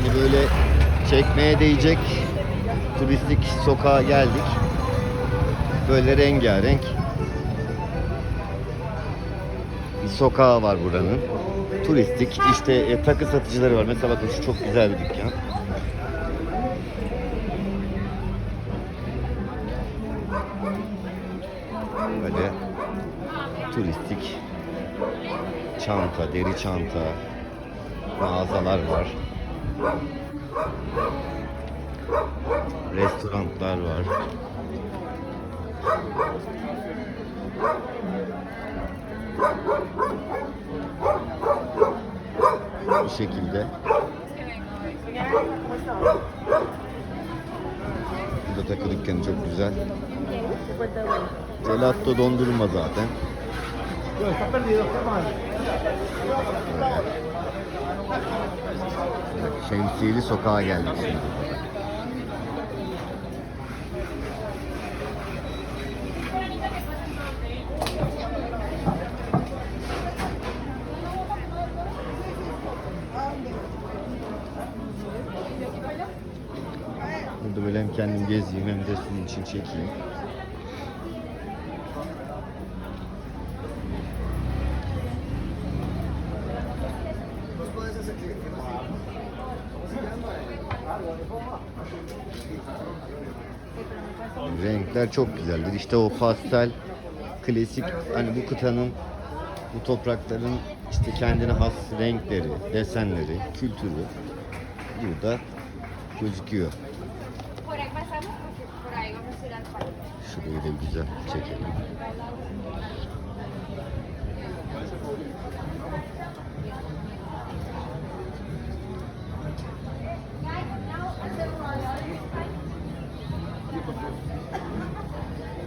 hani böyle çekmeye değecek turistik sokağa geldik. Böyle rengarenk bir sokağı var buranın. Turistik işte e, takı satıcıları var. Mesela bakın şu çok güzel bir dükkan. Böyle turistik çanta, deri çanta mağazalar var. Restoranlar var. Bu şekilde. Bu da takı dükkanı çok güzel. Gelato dondurma zaten. Şemsiyeli sokağa geldik şimdi. Burada böyle hem kendim gezeyim hem de sizin için çekeyim. Renkler çok güzeldir. İşte o pastel, klasik hani bu kıtanın, bu toprakların işte kendine has renkleri, desenleri, kültürü burada gözüküyor. Şurayı da güzel çekelim. Thank you.